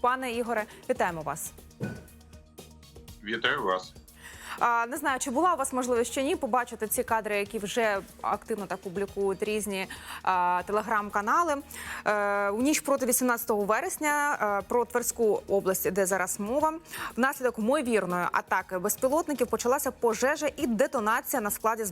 Пане Ігоре, вітаємо вас. Вітаю вас. Не знаю, чи була у вас можливість чи ні побачити ці кадри, які вже активно так публікують різні телеграм-канали. Е, у ніч проти 18 вересня е, про Тверську область, де зараз мова, внаслідок ймовірної атаки безпілотників почалася пожежа і детонація на складі з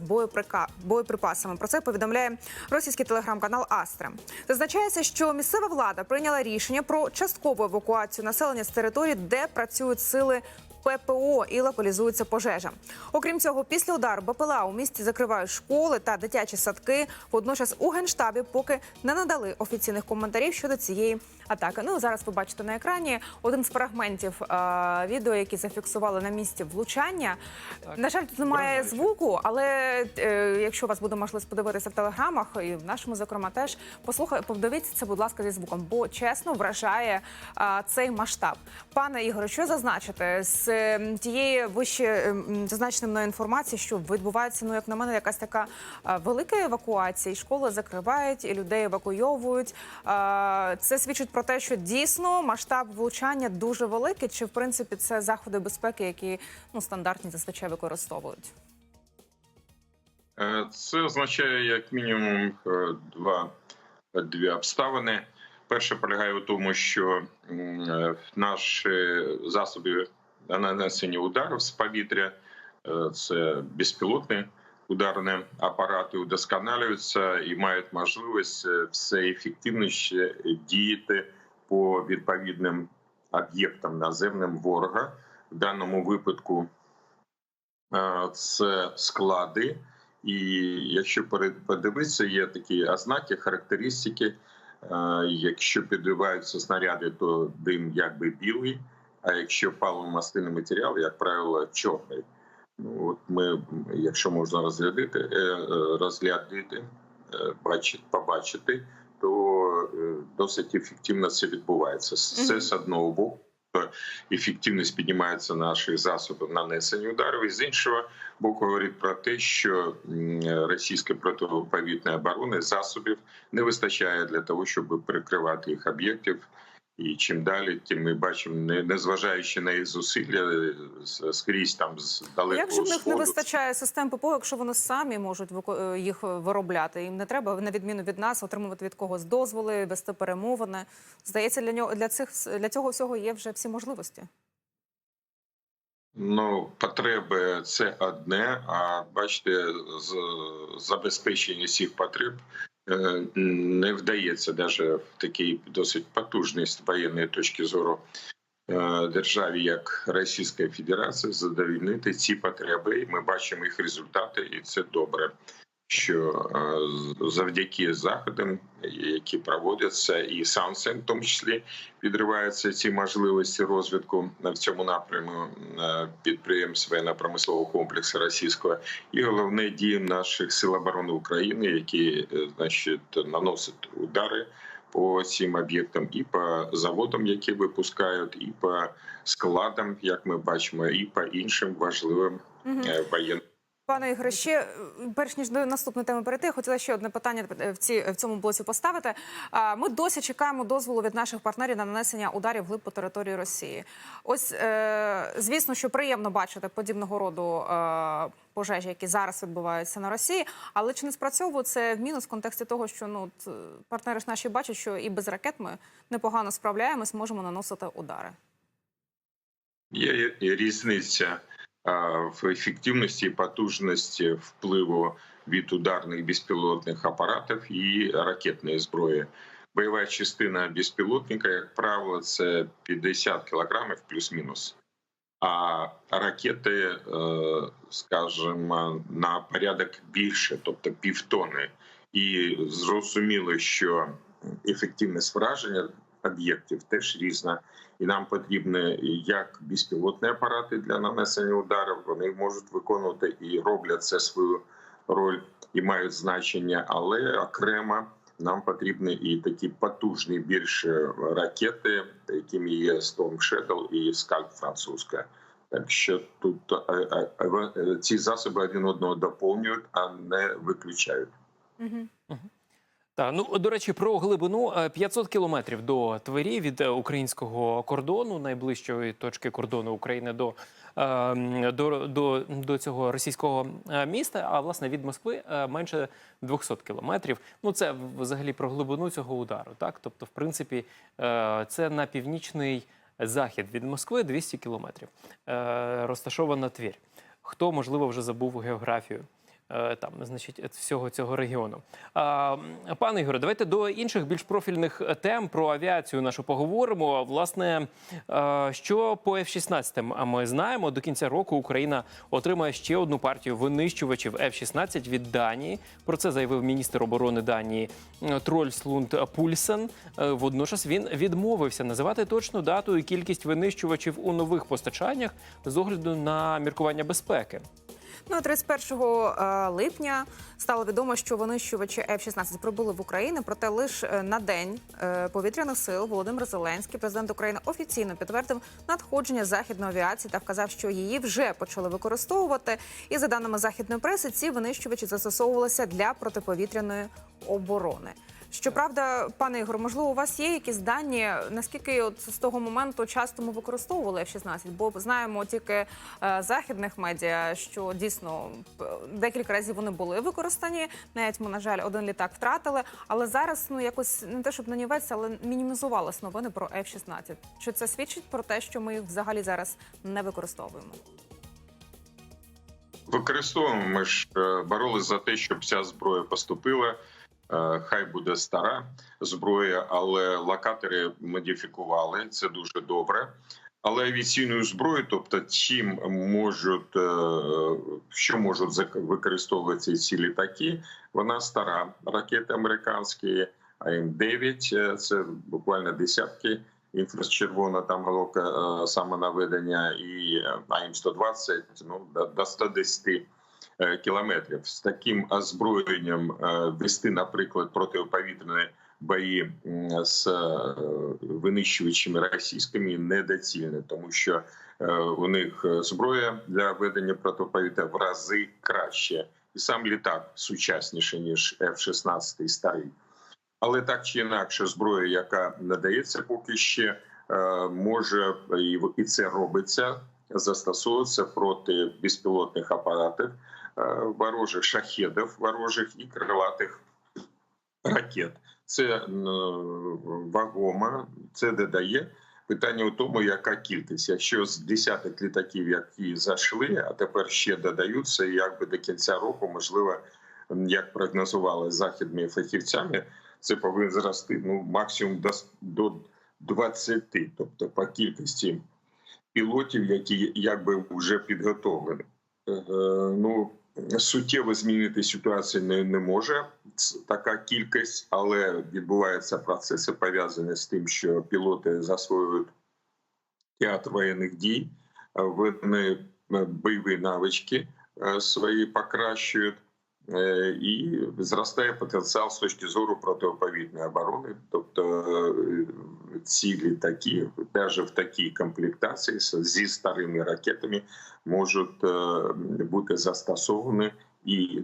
боєприпасами. Про це повідомляє російський телеграм-канал Астра. Зазначається, що місцева влада прийняла рішення про часткову евакуацію населення з території, де працюють сили. ППО і локалізується пожежа. Окрім цього, після удару БПЛА у місті закривають школи та дитячі садки. Водночас у генштабі поки не надали офіційних коментарів щодо цієї атаки. Ну зараз ви бачите на екрані один з фрагментів е, відео, які зафіксували на місці влучання. На жаль, тут немає звуку, але е, якщо у вас буде можливість подивитися в телеграмах і в нашому, зокрема, теж послухай, подивіться це, будь ласка, зі звуком, бо чесно вражає е, цей масштаб. Пане Ігоре, що зазначити з е, тієї вище е, зазначеної мною інформації, що відбувається, ну як на мене, якась така е, велика евакуація, і школи закривають, і людей евакуйовують. Е, Це свідчить про те, що дійсно масштаб влучання дуже великий. Чи в принципі це заходи безпеки, які ну стандартні зазвичай використовують? Е, Це означає як мінімум е, два дві обставини. Перше полягає у тому, що е, наші засоби нанесення ударів з повітря е, це безпілотні ударні апарати удосконалюються і мають можливість е, все ефективніше діяти по відповідним об'єктам наземним ворога. В даному випадку е, це склади. І якщо подивитися, є такі ознаки, характеристики. Якщо підбиваються снаряди, то дим якби білий. А якщо паливно-мастильний матеріал, як правило, чорний. Ну от ми, якщо можна розглядати, е, е, розглядати, е, бачити, побачити, то досить ефективно це відбувається. Це з одного боку. Ефективність піднімається наших засобів нанесення ударів, і з іншого боку говорить про те, що російська протиповітряної оборони засобів не вистачає для того, щоб перекривати їх об'єктів. І чим далі, тим ми бачимо, не- незважаючи на їх зусилля е, скрізь там з далекого Як же в них не вистачає систем ППО, якщо вони самі можуть е, їх виробляти? Їм не треба на відміну від нас отримувати від когось дозволи, вести перемовини. Здається, для нього для цих для цього всього є вже всі можливості. Ну, потреби це одне, а бачите, з забезпечення всіх потреб не вдається навіть в такій досить потужній з воєнної точки зору е, державі, як Російська Федерація, задовільнити ці потреби. І ми бачимо їх результати, і це добре. Що е, завдяки заходам, які проводяться, і санкціям, в тому числі підриваються ці можливості розвитку в цьому напряму е, підприємств воєнно-промислового комплексу російського, і головне дії наших сил оборони України, які е, значить наносять удари по цим об'єктам, і по заводам, які випускають, і по складам, як ми бачимо, і по іншим важливим воєнним. Пане Ігоре, ще е, перш ніж до наступної теми перейти, хотіла ще одне питання е, в ці в цьому блоці поставити. Ми досі чекаємо дозволу від наших партнерів на нанесення ударів глиб по території Росії. Ось е, звісно, що приємно бачити подібного роду пожежі, які зараз відбуваються на Росії. Але чи не спрацьовує це в мінус в контексті того, що ну партнери ж наші бачать, що і без ракет ми непогано справляємось, можемо наносити удари. Є різниця в ефективності і потужності впливу від ударних безпілотних апаратів і ракетної зброї. Бойова частина безпілотника, як правило, це 50 кілограмів плюс-мінус. А ракети, е, скажімо, на порядок більше, тобто півтони. І зрозуміло, що ефективність враження об'єктів теж різна, і нам потрібні як безпілотні апарати для нанесення ударів. Вони можуть виконувати і роблять це свою роль і мають значення, але окремо нам потрібні і такі потужні більше ракети, якими є Storm Shadow і Скальп французька. Так що тут е, е, е, ці засоби один одного доповнюють, а не виключають. Угу. Так, ну до речі, про глибину Е, 500 кілометрів до Твері від е, українського кордону, найближчої точки кордону України до, е, до, до, до цього російського е, міста. А власне від Москви е, менше 200 кілометрів. Ну це взагалі про глибину цього удару. Так, тобто, в принципі, е, це на північний захід від Москви 200 кілометрів. Е, розташована Твір. Хто можливо вже забув географію? Е, Там, значить, всього цього регіону. Пане Ігоре, давайте до інших більш профільних е, тем про авіацію нашу поговоримо. Власне, е, що по F-16 ми знаємо, до кінця року Україна отримає ще одну партію винищувачів F-16 від Данії. Про це заявив міністр оборони Данії Трольслунд Пульсен. Водночас він відмовився називати точну дату і кількість винищувачів у нових постачаннях з огляду на міркування безпеки. Ну, 31 е, липня стало відомо, що винищувачі F-16 прибули в Україну. Проте лише на день е, повітряних сил Володимир Зеленський, президент України, офіційно підтвердив надходження західної авіації та вказав, що її вже почали використовувати. І за даними західної преси, ці винищувачі застосовувалися для протиповітряної оборони. Щоправда, пане Ігор, можливо, у вас є якісь дані, наскільки от з того моменту часто ми використовували F-16? Бо знаємо тільки е, західних медіа, що дійсно декілька разів вони були використані. Навіть ми, на жаль, один літак втратили. Але зараз ну якось не те, щоб нанівець, але мінімізувалися новини про F-16. Чи це свідчить про те, що ми їх взагалі зараз не використовуємо? Використовуємо. Ми ж е, боролись за те, щоб ця зброя поступила. Е, Хай буде стара зброя, але локатори модифікували. Це дуже добре. Але авіаційною зброєю, тобто чим можуть, е, що можуть зак- використовувати ці літаки, вона стара. Ракети американські АМ-9, е, це буквально десятки інфрачервона, там головка е, самонаведення, і е, АМ-120, ну, до, до 110 е, кілометрів. З таким озброєнням е, вести, наприклад, протиповітряні бої з е, винищувачами російськими недоцільно, тому що е, у них е, зброя для ведення протиповітря в рази краще, і сам літак сучасніше ніж F-16 старий. Але так чи інакше, зброя, яка надається поки ще, е, може і це робиться, застосовуватися проти безпілотних апаратів, е, ворожих шахедів, ворожих і крилатих ракет. Це е, вагомо, це додає. Питання у тому, яка кількість. Якщо з десяток літаків, які зайшли, а тепер ще додаються, і якби до кінця року, можливо, як прогнозували західними фахівцями, це повинно зрости ну максимум до, до 20, тобто по кількості пілотів, які якби вже підготовлені. Е, Ну суттєво змінити ситуацію не, не може така кількість, але відбуваються процеси пов'язані з тим, що пілоти засвоюють театр воєнних дій, вони е, бойові навички е, свої покращують. Е, І зростає потенціал з точки зору протиповітряної оборони, тобто е, ці літаки, навіть в такій комплектації зі старими ракетами, можуть е, бути застосовані і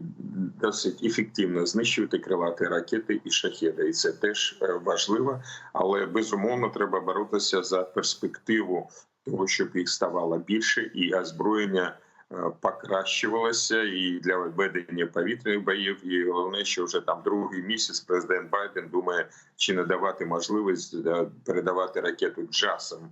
досить ефективно знищувати крилаті ракети і шахеди. І це теж важливо, але безумовно треба боротися за перспективу того, щоб їх ставало більше, і озброєння е, покращувалося і для ведення повітряних боїв. І головне, що вже там другий місяць президент Байден думає, чи не давати можливість е, передавати ракету джасом.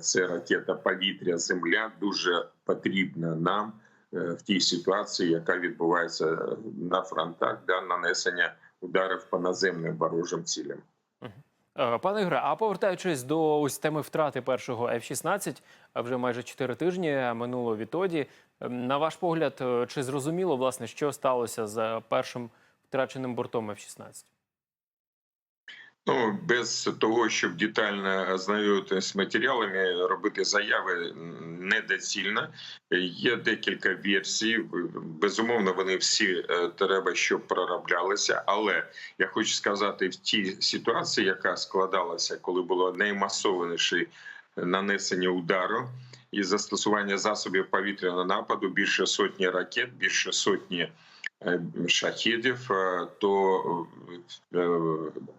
Це ракета повітря, земля дуже потрібна нам е, в тій ситуації, яка відбувається на фронтах для нанесення ударів по наземним ворожим цілям. Е, Пане Ігоре, а повертаючись до ось теми втрати першого F-16, а вже майже 4 тижні минуло відтоді. Ем, На ваш погляд, е, чи зрозуміло, власне, що сталося з першим втраченим бортом F-16? Ну, без того, щоб детально ознайомитися з матеріалами, робити заяви недоцільно. Є декілька версій. Безумовно, вони всі е, треба, щоб пророблялися. Але я хочу сказати, в тій ситуації, яка складалася, коли було наймасованіше нанесення удару і застосування засобів повітряного нападу, більше сотні ракет, більше сотні шахедів, е, то е,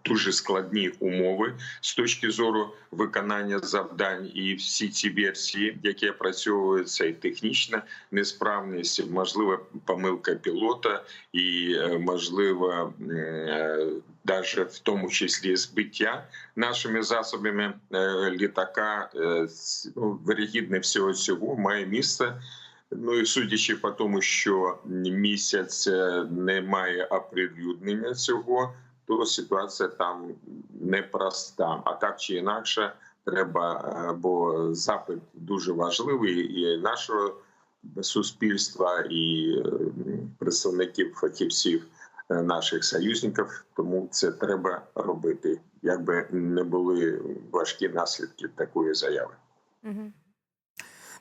дуже складні умови з точки зору виконання завдань, і всі ці версії, які опрацьовуються, і технічна несправність, можлива помилка пілота, і е, можливо навіть в тому числі збиття нашими засобами е, літака. е, Ну, вирогідне всього цього має місце. Ну і судячи по тому, що місяць е, немає оприлюднення цього, то ситуація там непроста. А так чи інакше, треба, е, бо запит дуже важливий і нашого суспільства, і е, представників фахівців наших союзників. Тому це треба робити, якби не були важкі наслідки такої заяви. Мгм.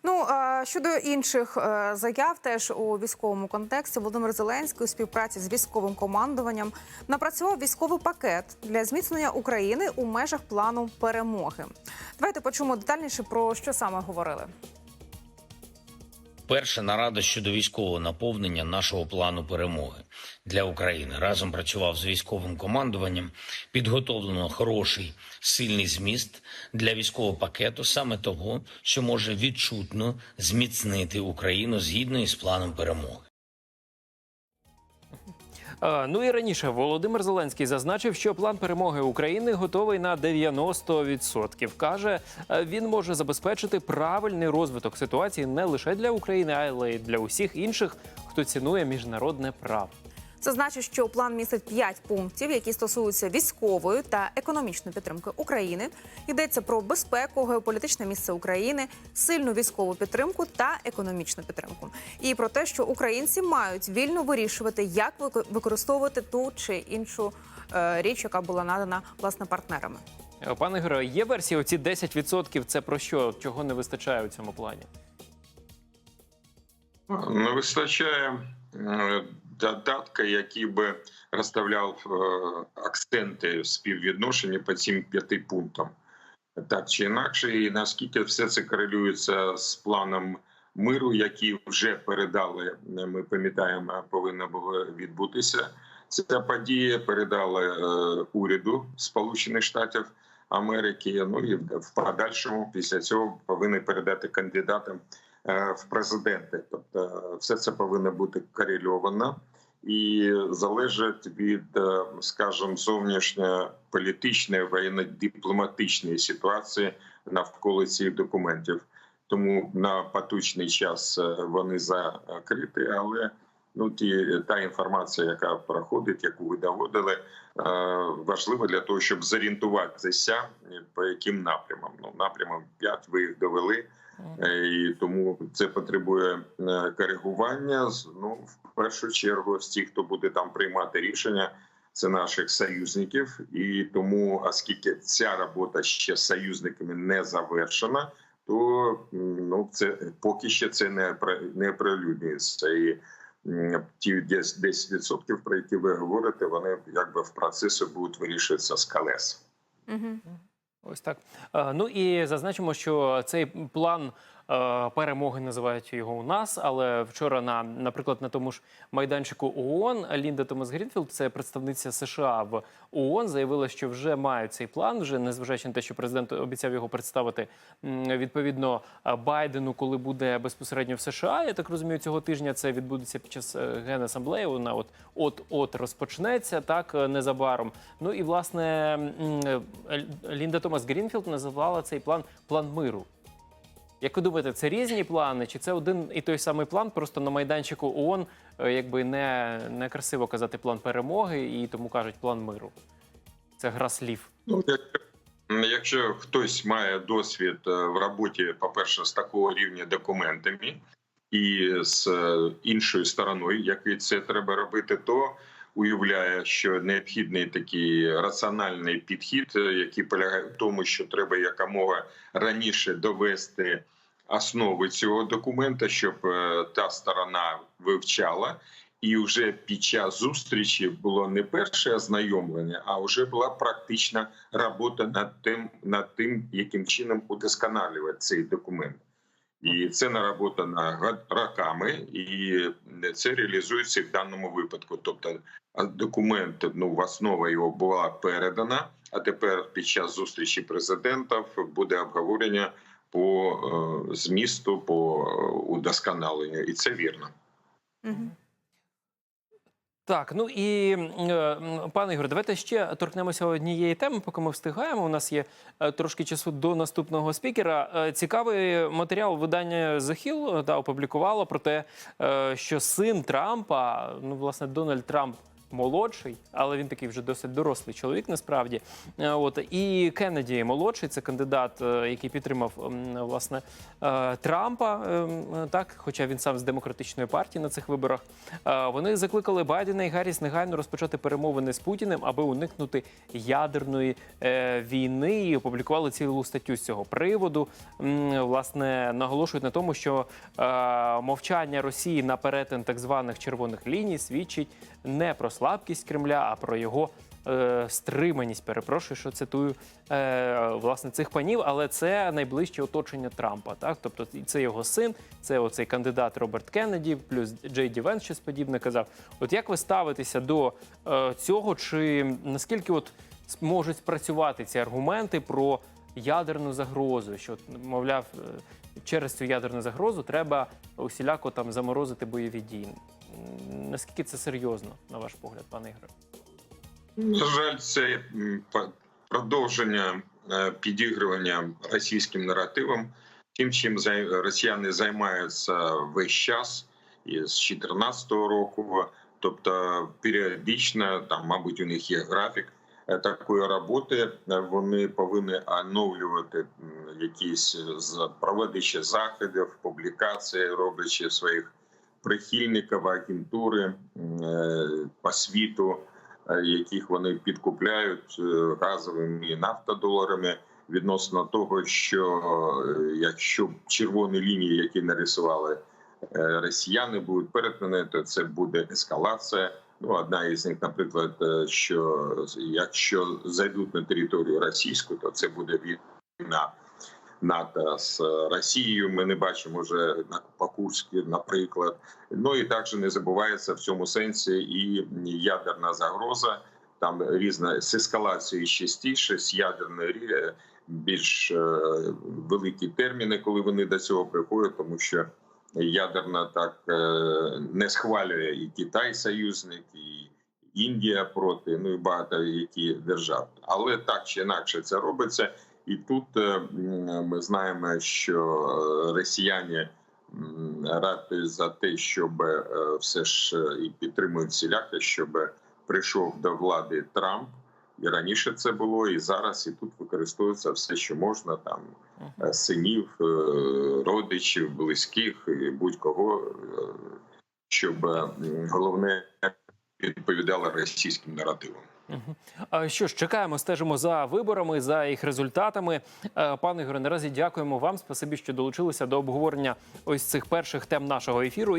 Ну щодо інших е, заяв, теж у військовому контексті Володимир Зеленський у співпраці з військовим командуванням напрацював військовий пакет для зміцнення України у межах плану перемоги. Давайте почуємо детальніше про що саме говорили. Перша нарада щодо військового наповнення нашого плану перемоги для України разом працював з військовим командуванням. Підготовлено хороший сильний зміст для військового пакету, саме того, що може відчутно зміцнити Україну згідно із планом перемоги. Ну і раніше Володимир Зеленський зазначив, що план перемоги України готовий на 90%. Каже, е, він може забезпечити правильний розвиток ситуації не лише для України, але й для усіх інших, хто цінує міжнародне право. Це значить, що план містить п'ять пунктів, які стосуються військової та економічної підтримки України. Йдеться про безпеку, геополітичне місце України, сильну військову підтримку та економічну підтримку. І про те, що українці мають вільно вирішувати, як використовувати ту чи іншу е, річ, яка була надана власне партнерами. Е, Пане Герое, є версія оці 10% – Це про що? Чого не вистачає у цьому плані? Не вистачає е, додатка, який би розставляв е, акценти в співвідношенні по цим п'яти пунктам. Так чи інакше, і наскільки все це корелюється з планом миру, який вже передали, ми пам'ятаємо, повинна була відбутися. Ця подія передали е, уряду Сполучених Штатів Америки. Ну і в подальшому після цього повинні передати кандидатам е, в президенти. Тобто, все це повинно бути корельовано і залежить від, е, скажімо, зовнішньополітичної воєнно-дипломатичної ситуації навколо цих документів. Тому на поточний час е, вони закриті, але ну ті та інформація, яка проходить, яку ви доводили, е, важлива для того, щоб зорієнтуватися по яким напрямам. Ну напрямам 5 ви їх довели. Е, І тому це потребує е, коригування. Ну, в першу чергу, з тих, хто буде там приймати рішення, це наших союзників. І тому, оскільки ця робота ще з союзниками не завершена, то ну це поки ще це не не прилюднюється. І ті 10%, 10%, про які ви говорите, вони якби в процесі будуть вирішуватися з колес. Угу. Ось так. Е, Ну і зазначимо, що цей план перемоги називають його у нас. Але вчора на, наприклад, на тому ж майданчику ООН Лінда Томас Грінфілд, це представниця США в ООН, заявила, що вже мають цей план, вже незважаючи на те, що президент обіцяв його представити відповідно е, Байдену, коли буде безпосередньо в США. Я так розумію, цього тижня це відбудеться під час е, генасамблеї. Вона от от от розпочнеться так е, незабаром. Ну і власне е, Лінда Томас Грінфілд називала цей план план миру. Як ви думаєте, це різні плани, чи це один і той самий план? Просто на майданчику ООН е, якби не, не красиво казати план перемоги, і тому кажуть план миру. Це гра слів. Ну, якщо, хтось має досвід е, в роботі, по-перше, з такого рівня документами і з е, іншою стороною, який це треба робити, то уявляє, що необхідний такий раціональний підхід, е, який полягає в тому, що треба якомога раніше довести основи цього документа, щоб е, та сторона вивчала. І вже під час зустрічі було не перше ознайомлення, а вже була практична робота над тим, над тим, яким чином удосконалювати цей документ. І це наработано га- роками, і це реалізується в даному випадку. Тобто, документ ну в основа його була передана. А тепер під час зустрічі президентів буде обговорення по е, змісту, по е, удосконаленню, і це вірно. Мгм. Так, ну і е, пане Ігор, давайте ще торкнемося однієї теми, поки ми встигаємо. У нас є е, трошки часу до наступного спікера. Е, Цікавий матеріал видання захіл та опублікувало про те, що син Трампа, ну власне Дональд Трамп. Молодший, але він такий вже досить дорослий чоловік, насправді. Е, От і Кеннеді молодший, це кандидат, е, який підтримав власне е, Трампа, е, так, хоча він сам з демократичної партії на цих виборах. Вони закликали Байдена і Гарріс негайно розпочати перемовини з Путіним, аби уникнути ядерної війни. І опублікували цілу статтю з цього приводу. Власне, наголошують на тому, що мовчання Росії на перетин так званих червоних ліній свідчить не про слабкість Кремля, а про його. е, Стриманість, перепрошую, що цитую е, власне цих панів, але це найближче оточення Трампа. Так, тобто це його син, це оцей кандидат Роберт Кеннеді, плюс Джей Ді Венс щось подібне казав. От як ви ставитеся до е, цього? Чи наскільки от можуть спрацювати ці аргументи про ядерну загрозу? Що мовляв, е, через цю ядерну загрозу треба усіляко там заморозити бойові дії? Наскільки це серйозно, на ваш погляд, пане Ігоре? На жаль, це продовження е, підігрування російським наративом. Тим, чим росіяни займаються весь час і з 2014 року, тобто періодично, там, мабуть, у них є графік е, такої роботи. Е, Вони повинні оновлювати якісь з- проводячи заходів, публікації, роблячи своїх прихильників агентури е, по е, яких вони підкупляють е, газовими і нафтодоларами відносно того, що якщо червоні лінії, які нарисували росіяни, будуть перетнані, то це буде ескалація. Ну, одна із них, наприклад, що якщо зайдуть на територію російську, то це буде війна НАТО з Росією. Ми не бачимо вже на по Курську, наприклад. Ну і також не забувається в цьому сенсі і ядерна загроза. Там різна з ескалацією частіше, з ядерної рі- більш е, великі терміни, коли вони до цього приходять, тому що ядерна так е, не схвалює і Китай союзник, і Індія проти, ну і багато які держав. Але так чи інакше це робиться. І тут е, ми знаємо, що е, росіяни м, за те, щоб е, все ж і підтримують всіляко, щоб прийшов до влади Трамп. І раніше це було, і зараз, і тут використовується все, що можна, там синів, родичів, близьких, будь-кого, щоб головне відповідало російським наративам. Що ж, чекаємо, стежимо за виборами, за їх результатами. Е, Пане Ігоре, наразі дякуємо вам. Спасибі, що долучилися до обговорення ось цих перших тем нашого ефіру.